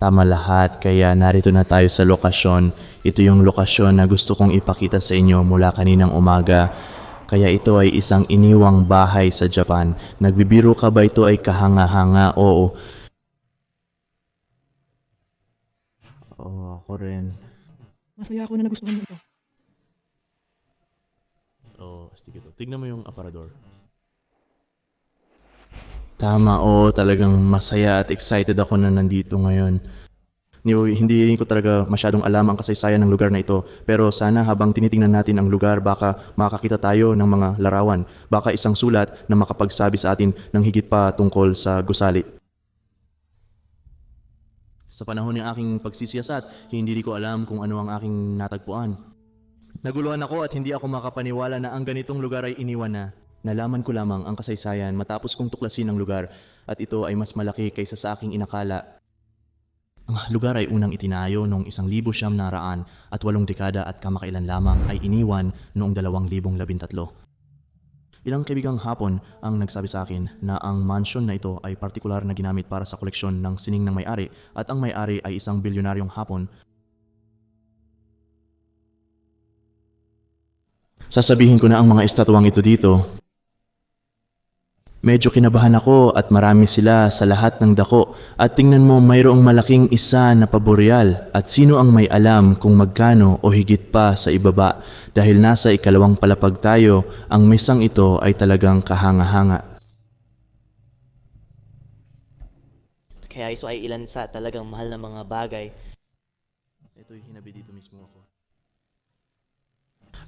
Tama lahat, kaya narito na tayo sa lokasyon. Ito yung lokasyon na gusto kong ipakita sa inyo mula kaninang umaga. Kaya ito ay isang iniwang bahay sa Japan. Nagbibiro ka ba ito ay kahanga-hanga? Oo. Oo, ako rin. Masaya ako na nagustuhan mo ito. Oo, astig ito. Tignan mo yung aparador. Tama, oo, talagang masaya at excited ako na nandito ngayon. Hindi ko talaga masyadong alam ang kasaysayan ng lugar na ito. Pero sana habang tinitingnan natin ang lugar, baka makakita tayo ng mga larawan. Baka isang sulat na makapagsabi sa atin ng higit pa tungkol sa gusali. Sa panahon ng aking pagsisiyasat, hindi ko alam kung ano ang aking natagpuan. Naguluhan ako at hindi ako makapaniwala na ang ganitong lugar ay iniwan na. Nalaman ko lamang ang kasaysayan matapos kong tuklasin ang lugar at ito ay mas malaki kaysa sa aking inakala. Ang lugar ay unang itinayo noong isang libo siyam na raan at walong dekada at kamakailan lamang ay iniwan noong dalawang libong labintatlo. Ilang kaibigang hapon ang nagsabi sa akin na ang mansion na ito ay partikular na ginamit para sa koleksyon ng sining ng may-ari at ang may-ari ay isang bilyonaryong hapon Sasabihin ko na ang mga estatwang ito dito. Medyo kinabahan ako at marami sila sa lahat ng dako at tingnan mo mayroong malaking isa na paboreal at sino ang may alam kung magkano o higit pa sa ibaba dahil nasa ikalawang palapag tayo ang misang ito ay talagang kahanga-hanga. Kaya ito ay ilan sa talagang mahal na mga bagay. Ito'y hinabi dito mismo ako.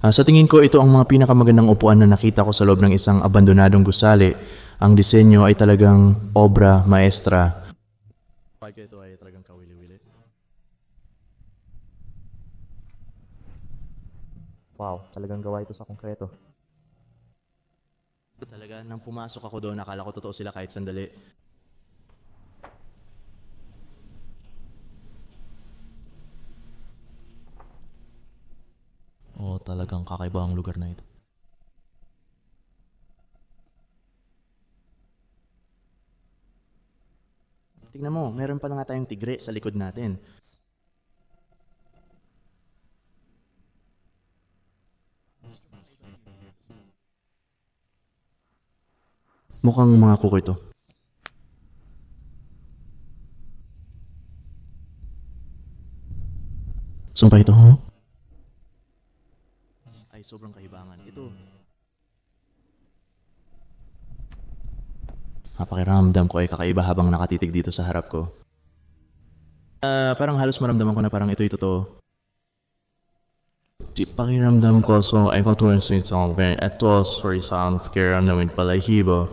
Ah, sa tingin ko, ito ang mga pinakamagandang upuan na nakita ko sa loob ng isang abandonadong gusali. Ang disenyo ay talagang obra maestra. Pagka ito ay talagang kawili-wili. Wow, talagang gawa ito sa konkreto. Talaga, nang pumasok ako doon, akala ko totoo sila kahit sandali. Oo, talagang kakaiba ang lugar na ito. Tingnan mo, meron pa na nga tayong tigre sa likod natin. Mukhang mga kuko ito. Sumpah ito, huh? ay sobrang kahibangan. Ito. Napakiramdam ko ay kakaiba habang nakatitig dito sa harap ko. Ah, parang halos maramdaman ko na parang ito'y totoo. Di pakiramdam ko so ay patuloy sa isang very etos for isang fikira namin palahibo.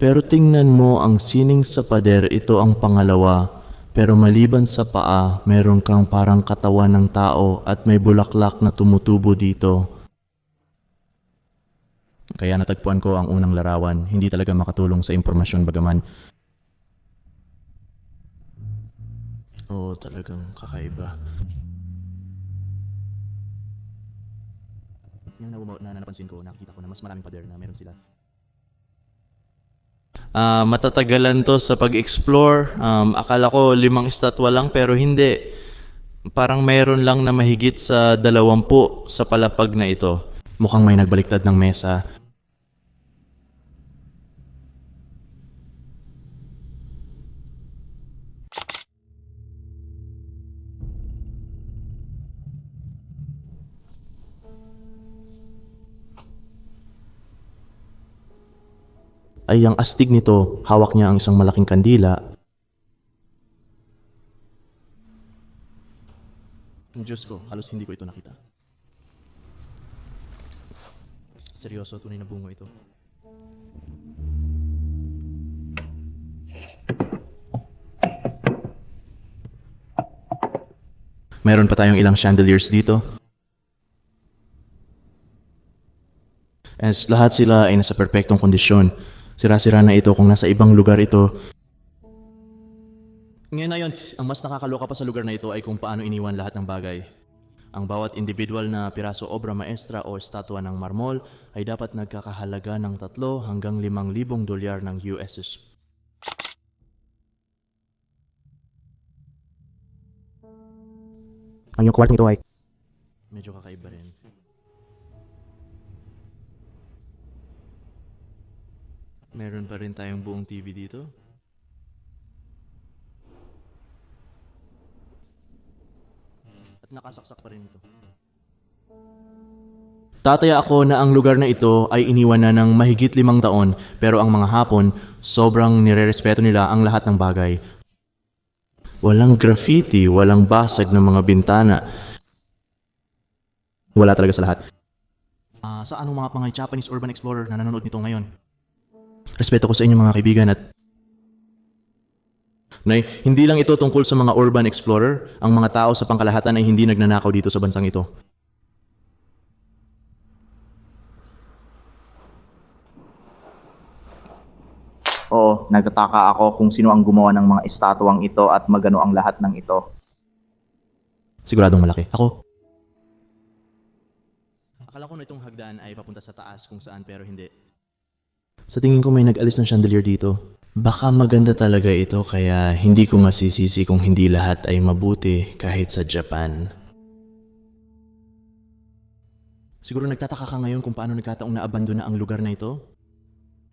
Pero tingnan mo ang sining sa pader, ito ang pangalawa. Pero maliban sa paa, meron kang parang katawan ng tao at may bulaklak na tumutubo dito. Kaya natagpuan ko ang unang larawan, hindi talaga makatulong sa impormasyon bagaman. Oo, talagang kakaiba. Yung na, na, napansin ko, nakita ko na mas maraming pader na meron sila. Ah, matatagalan to sa pag-explore. Um, akala ko limang estatwa lang pero hindi. Parang mayroon lang na mahigit sa dalawampu sa palapag na ito. Mukhang may nagbaliktad ng mesa. Ay ang astig nito, hawak niya ang isang malaking kandila. Ang Diyos ko, halos hindi ko ito nakita. Seryoso, tunay na bungo ito. Meron pa tayong ilang chandeliers dito. As lahat sila ay nasa perpektong kondisyon. Sira-sira na ito kung nasa ibang lugar ito. Ngayon na yun, ang mas nakakaloka pa sa lugar na ito ay kung paano iniwan lahat ng bagay. Ang bawat individual na piraso obra maestra o estatwa ng marmol ay dapat nagkakahalaga ng 3 hanggang 5,000 dolyar ng USS. Ang yung kwartong ito ay medyo kakaiba rin. Meron pa rin tayong buong TV dito. At nakasaksak pa rin ito. Tataya ako na ang lugar na ito ay iniwan na ng mahigit limang taon pero ang mga hapon, sobrang nirerespeto nila ang lahat ng bagay. Walang graffiti, walang basag ng mga bintana, wala talaga sa lahat. Ah, sa anong mga mga Japanese urban explorer na nanonood nito ngayon? Respeto ko sa inyo mga kaibigan at Nay, hindi lang ito tungkol sa mga urban explorer. Ang mga tao sa pangkalahatan ay hindi nagnanakaw dito sa bansang ito. Oo, nagtataka ako kung sino ang gumawa ng mga estatwang ito at magano ang lahat ng ito. Siguradong malaki. Ako. Akala ko na itong hagdan ay papunta sa taas kung saan pero hindi. Sa tingin ko may nag-alis ng chandelier dito. Baka maganda talaga ito kaya hindi ko masisisi kung hindi lahat ay mabuti kahit sa Japan. Siguro nagtataka ka ngayon kung paano nagkataong naabandona ang lugar na ito?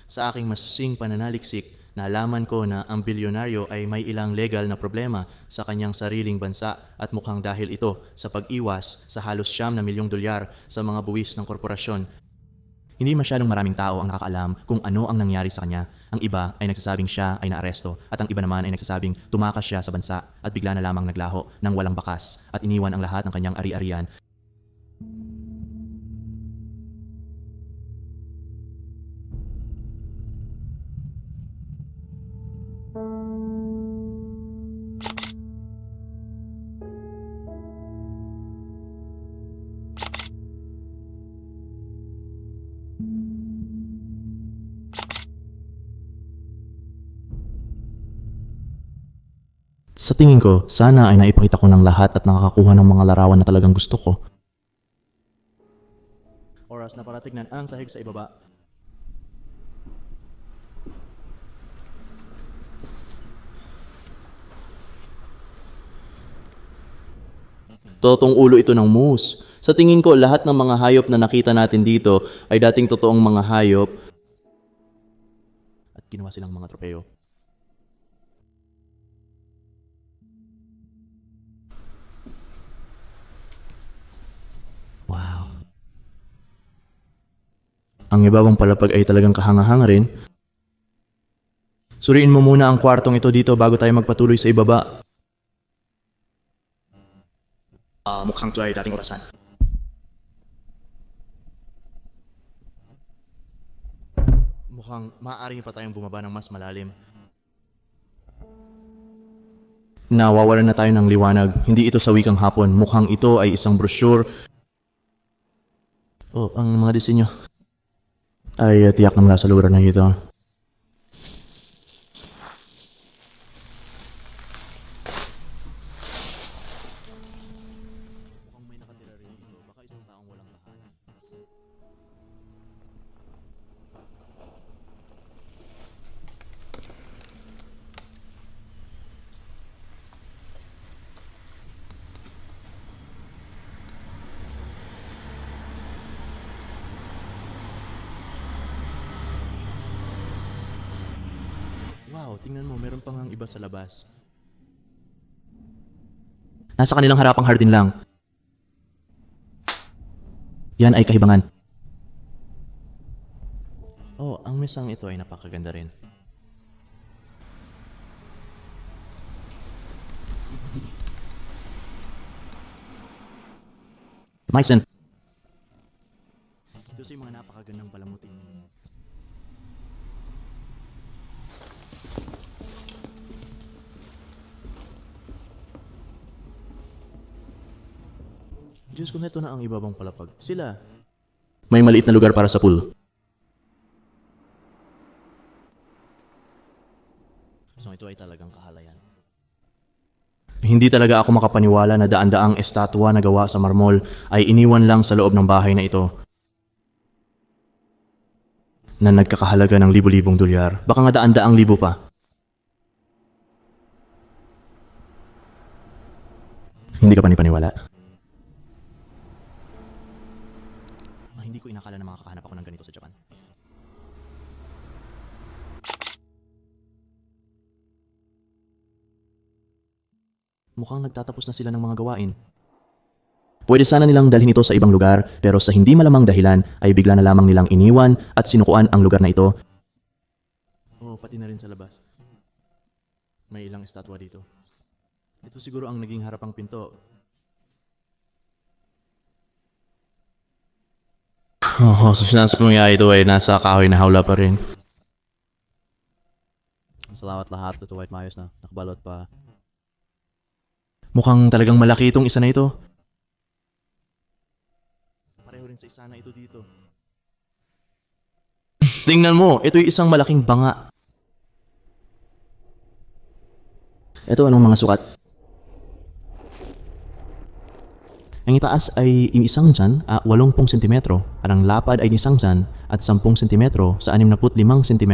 Sa aking masusing pananaliksik, nalaman ko na ang bilyonaryo ay may ilang legal na problema sa kanyang sariling bansa at mukhang dahil ito sa pag-iwas sa halos siyam na milyong dolyar sa mga buwis ng korporasyon. Hindi masyadong maraming tao ang nakakaalam kung ano ang nangyari sa kanya. Ang iba ay nagsasabing siya ay naaresto at ang iba naman ay nagsasabing tumakas siya sa bansa at bigla na lamang naglaho ng walang bakas at iniwan ang lahat ng kanyang ari-arian Sa tingin ko, sana ay naipakita ko ng lahat at nakakakuha ng mga larawan na talagang gusto ko. Oras na para tignan ang sahig sa ibaba. Totong ulo ito ng moose. Sa tingin ko, lahat ng mga hayop na nakita natin dito ay dating totoong mga hayop at ginawa silang mga tropeyo. Wow. Ang ibabang palapag ay talagang kahanga-hanga rin. Suriin mo muna ang kwartong ito dito bago tayo magpatuloy sa ibaba. Ah, mukhang ito ay dating orasan. Mukhang maaari pa tayong bumaba ng mas malalim. Nawawalan na tayo ng liwanag. Hindi ito sa wikang hapon. Mukhang ito ay isang brochure Oh, ang mga disenyo. Ay, uh, tiyak na mula tingnan mo, meron pang ang iba sa labas. Nasa kanilang harapang hardin lang. Yan ay kahibangan. Oh, ang mesang ito ay napakaganda rin. Mycen. Ito sa mga napakagandang palamutin. Diyos ko, neto na ang ibabang palapag. Sila. May maliit na lugar para sa pool. So ito ay talagang kahalayan. Hindi talaga ako makapaniwala na daan-daang estatwa na gawa sa marmol ay iniwan lang sa loob ng bahay na ito. Na nagkakahalaga ng libo-libong dolyar. Baka nga daan-daang libo pa. Hindi ka panipaniwala. ko inakala na ganito sa Japan. Mukhang nagtatapos na sila ng mga gawain. Pwede sana nilang dalhin ito sa ibang lugar, pero sa hindi malamang dahilan ay bigla na lamang nilang iniwan at sinukuan ang lugar na ito. Oh, pati na rin sa labas. May ilang estatwa dito. Ito siguro ang naging harapang pinto. Oo, oh, so sinasa mangyayari ito ay nasa kahoy na hawla pa rin. Salamat lahat. Ito white maayos na. Nakabalot pa. Mukhang talagang malaki itong isa na ito. Pareho rin sa isa na ito dito. Tingnan mo, ito yung isang malaking banga. Ito anong mga sukat? Ang itaas ay isang dyan, ah, 80 cm. At ang lapad ay isang dyan at 10 cm sa 65 cm.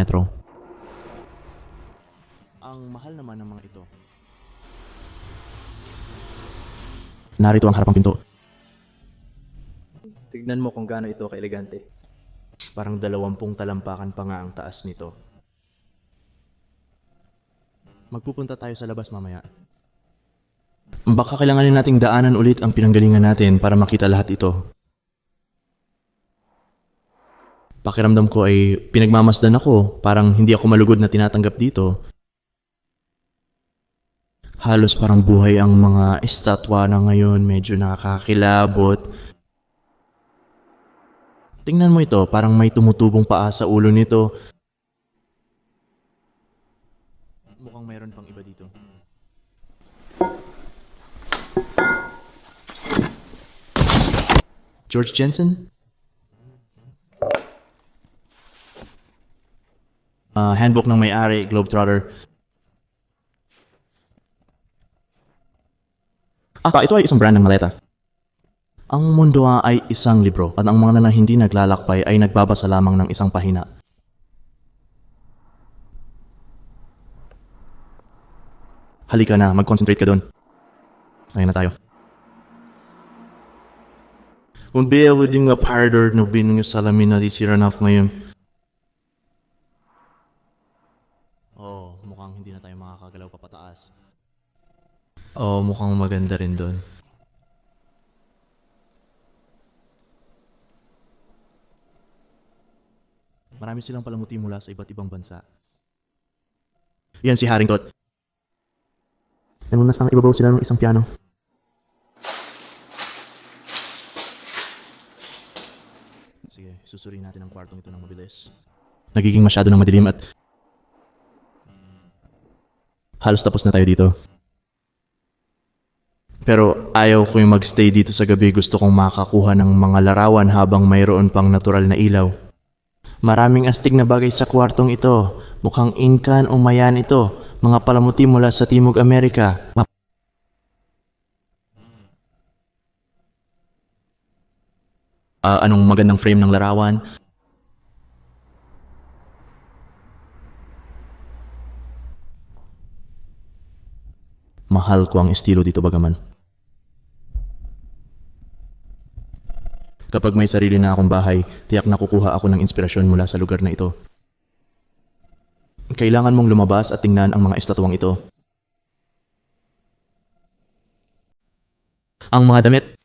Ang mahal naman ng mga ito. Narito ang harapang pinto. Tignan mo kung gaano ito kaelegante. Parang dalawampung talampakan pa nga ang taas nito. Magpupunta tayo sa labas mamaya. Baka kailanganin nating daanan ulit ang pinanggalingan natin para makita lahat ito. Pakiramdam ko ay pinagmamasdan ako, parang hindi ako malugod na tinatanggap dito. Halos parang buhay ang mga estatwa na ngayon, medyo nakakakilabot. Tingnan mo ito, parang may tumutubong paa sa ulo nito. George Jensen? Ah, handbook ng may-ari, Globetrotter. Ah, ito ay isang brand ng maleta. Ang mundo nga ay isang libro at ang mga na hindi naglalakbay ay nagbabasa lamang ng isang pahina. Halika na, mag-concentrate ka doon. Ayun na tayo. Kung biya din nga parlor no binong yung salamin na di sira na ngayon. Oh, mukhang hindi na tayo makakagalaw pa pataas. Oh, mukhang maganda rin doon. Marami silang palamuti mula sa iba't ibang bansa. Yan si Haringkot. Nanunas ang ibabaw sila ng isang piano. Sige, susuriin natin ang kwartong ito ng mabilis. Nagiging masyado ng madilim at halos tapos na tayo dito. Pero ayaw ko yung magstay dito sa gabi. Gusto kong makakuha ng mga larawan habang mayroon pang natural na ilaw. Maraming astig na bagay sa kwartong ito. Mukhang Incan o Mayan ito. Mga palamuti mula sa Timog Amerika. Ma- Ah, anong magandang frame ng larawan? Mahal ko ang estilo dito bagaman. Kapag may sarili na akong bahay, tiyak na kukuha ako ng inspirasyon mula sa lugar na ito. Kailangan mong lumabas at tingnan ang mga estatwang ito. Ang mga damit.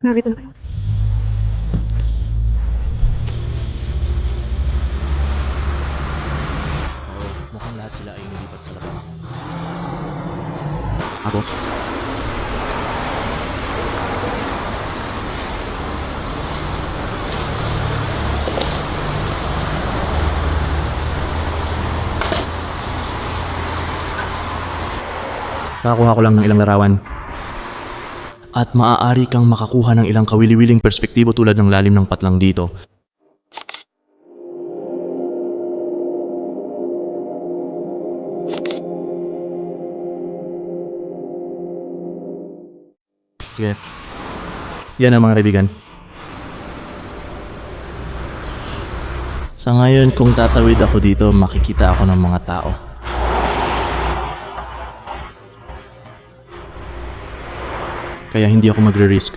Narito na kayo. Oo, mukhang lahat sila ay nilipat sa labas. Ako? Nakakuha ko lang ng ilang larawan at maaari kang makakuha ng ilang kawili-wiling perspektibo tulad ng lalim ng patlang dito. Sige. Yan ang mga kaibigan. Sa ngayon, kung tatawid ako dito, makikita ako ng mga tao. Kaya hindi ako magre-risk.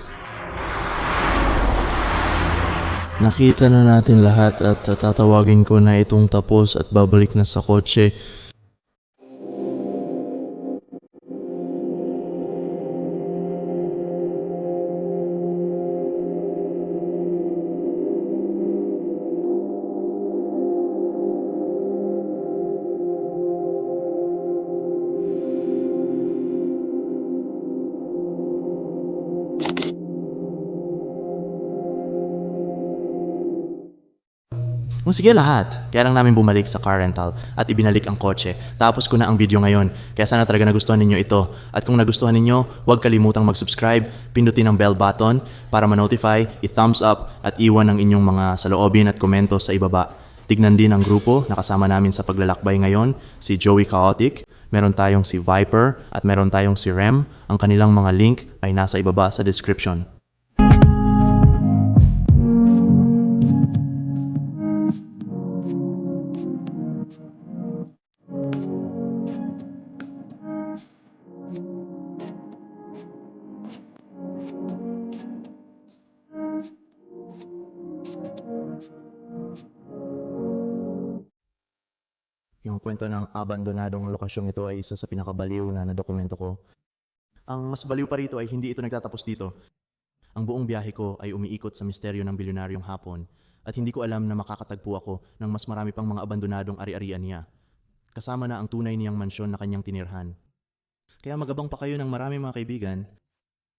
Nakita na natin lahat at tatawagin ko na itong tapos at babalik na sa kotse. O sige lahat. Kaya lang namin bumalik sa car rental at ibinalik ang kotse. Tapos ko na ang video ngayon. Kaya sana talaga nagustuhan ninyo ito. At kung nagustuhan ninyo, huwag kalimutang mag-subscribe, pindutin ang bell button para ma-notify, i-thumbs up at iwan ang inyong mga saloobin at komento sa ibaba. Tignan din ang grupo na kasama namin sa paglalakbay ngayon, si Joey Chaotic, meron tayong si Viper at meron tayong si Rem. Ang kanilang mga link ay nasa ibaba sa description. Kwento ng abandonadong lokasyong ito ay isa sa pinakabaliw na nadokumento ko. Ang mas baliw pa rito ay hindi ito nagtatapos dito. Ang buong biyahe ko ay umiikot sa misteryo ng bilyonaryong hapon at hindi ko alam na makakatagpo ako ng mas marami pang mga abandonadong ari-arian niya. Kasama na ang tunay niyang mansyon na kanyang tinirhan. Kaya magabang pa kayo ng marami mga kaibigan